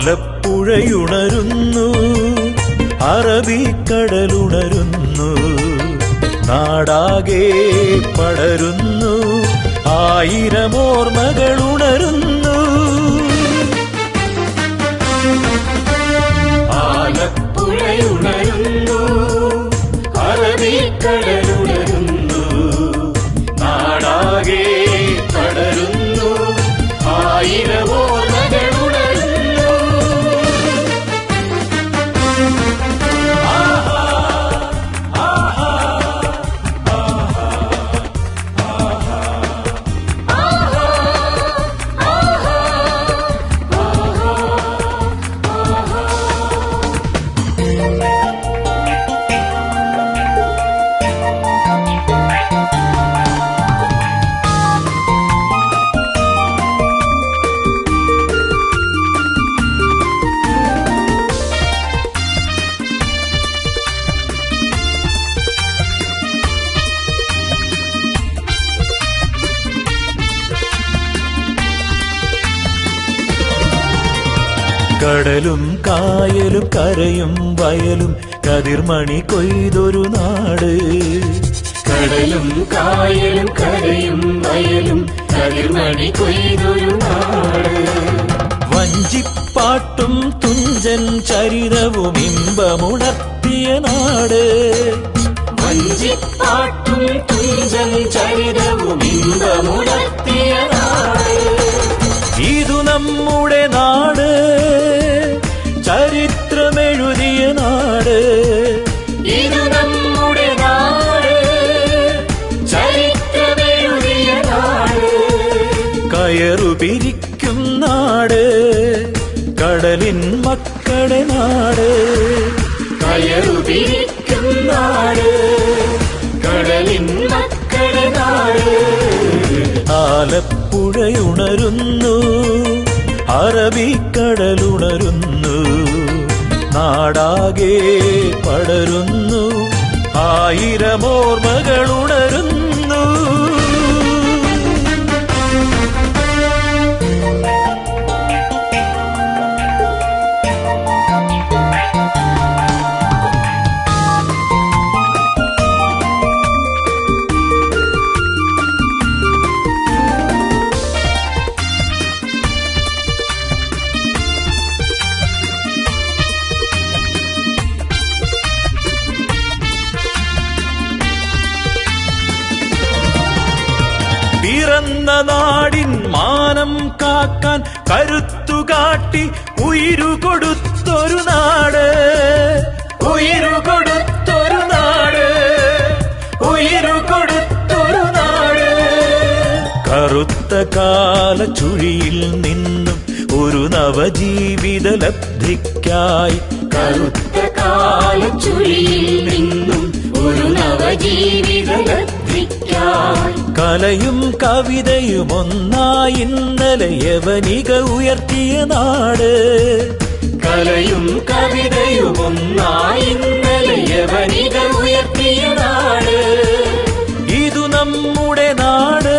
ആലപ്പുഴയുണരുന്നു അറബിക്കടലുണരുന്നു. നാടാകെ പടരുന്നു. ആയിരമോർമ്മകളുണരുന്നു ആലപ്പുഴയുണരുന്നു. അറബിക്കടലുണരുന്നു. കടലും കായലും കരയും വയലും കതിർമണി കൊയ്തൊരു നാട്. കടലും കായലും കരയും വയലും കതിർമണി കൊയ്തൊരു നാട്. വഞ്ചിപ്പാട്ടും തുഞ്ചൻ ചരിതവും ഇമ്പമുണർത്തിയ നാട്. വഞ്ചിപ്പാട്ടും തുഞ്ചൻ ചരിതവും ഇമ്പമുണർത്തിയ കടലിൻ മക്കളുടെ നാട്. കയറു പിരിക്കും നാട്. കടലിൻ മക്കളുടെ നാട്. ആലപ്പുഴയുണരുന്നു. അറബിക്കടലുണരുന്നു നാടാകെ പടരുന്നു. ആയിരമോർമകൾ പിറന്ന നാടിൻ മാനം കാക്കാൻ കരുത്തുകാട്ടി ഉയരു കൊടുത്തൊരു നാട്. ഉയിരു കൊടുത്തൊരു നാട്. ഉയിരു കൊടുത്തൊരു നാട്. കറുത്ത കാല ചുഴിയിൽ നിന്നും ഒരു നവജീവിത ലബ്ധിക്കായി. കറുത്ത കാല ചുഴിയിൽ നിന്നും ഒരു നവജീവിത ലബ്ധിക്കായി കലയും കവിതയും ഒന്നായി ഇന്നലെ യവനിക ഉയർത്തിയ നാട്. കലയും കവിതയും ഒന്നായി ഇന്നലെ യവനിക ഉയർത്തിയ നാട്. ഇതു നമ്മുടെ നാട്.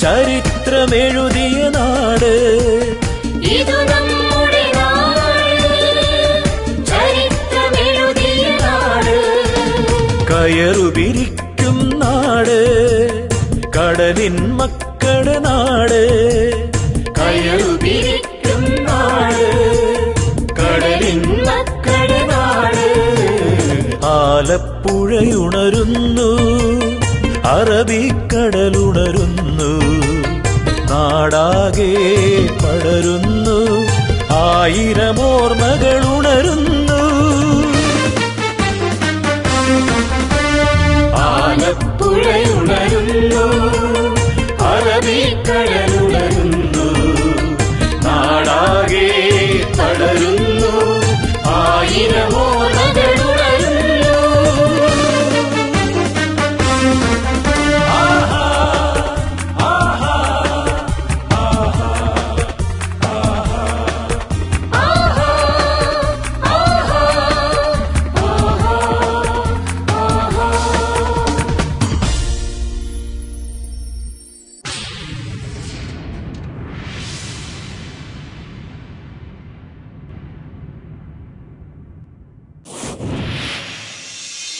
ചരിത്രമെഴുതിയ നാട്. ഇതു നമ്മുടെ ചരിത്രമെഴുതിയ നാട്. കയറു പിരിക്കും നാട് കടലിൻ മക്കളുടെ നാട്. കടലിൻ മക്കളുടെ നാട്. ആലപ്പുഴയുണരുന്നു അറബിക്കടലുണരുന്നു. നാടാകെ പടരുന്നു ആയിരമോർമകൾ ഉണരുന്നു നദിക്കടലുടരുന്നു നാടാകെ തളരുന്നു. ആയിരമോ